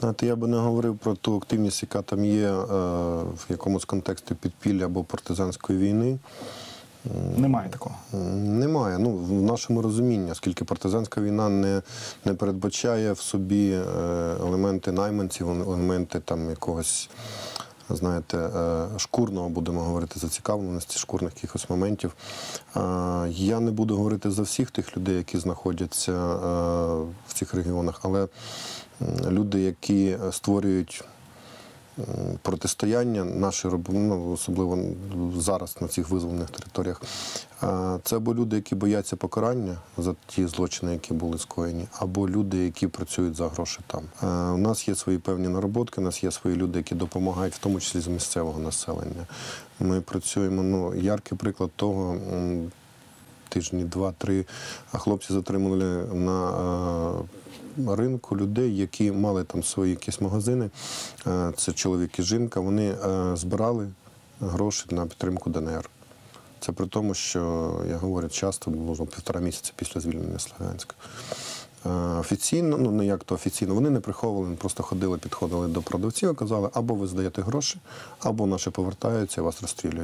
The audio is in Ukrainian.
Знаєте, я би не говорив про ту активність, яка там є е, в якомусь контексті підпілля або партизанської війни. Немає такого. Немає. Ну, в нашому розумінні, оскільки партизанська війна не, не передбачає в собі е, елементи найманців, елементи там якогось, знаєте, е, шкурного, будемо говорити, зацікавленості, шкурних якихось моментів. Е, я не буду говорити за всіх тих людей, які знаходяться е, в цих регіонах, але люди, які створюють протистояння наші ну, особливо зараз на цих визволених територіях. Це або люди, які бояться покарання за ті злочини, які були скоєні, або люди, які працюють за гроші там. У нас є свої певні нароботки, у нас є свої люди, які допомагають, в тому числі з місцевого населення. Ми працюємо. Ну, яркий приклад того. Тижні два-три хлопці затримали на ринку людей, які мали там свої якісь магазини. Е, Це чоловік і жінка. Вони е, збирали гроші на підтримку ДНР. Це при тому, що я говорю, часто вже півтора місяця після звільнення Слов'янська. Е, Офіційно, ну не як то офіційно, вони не приховували, просто ходили, підходили до продавців і казали, або ви здаєте гроші, або наші повертаються і вас розстрілюють.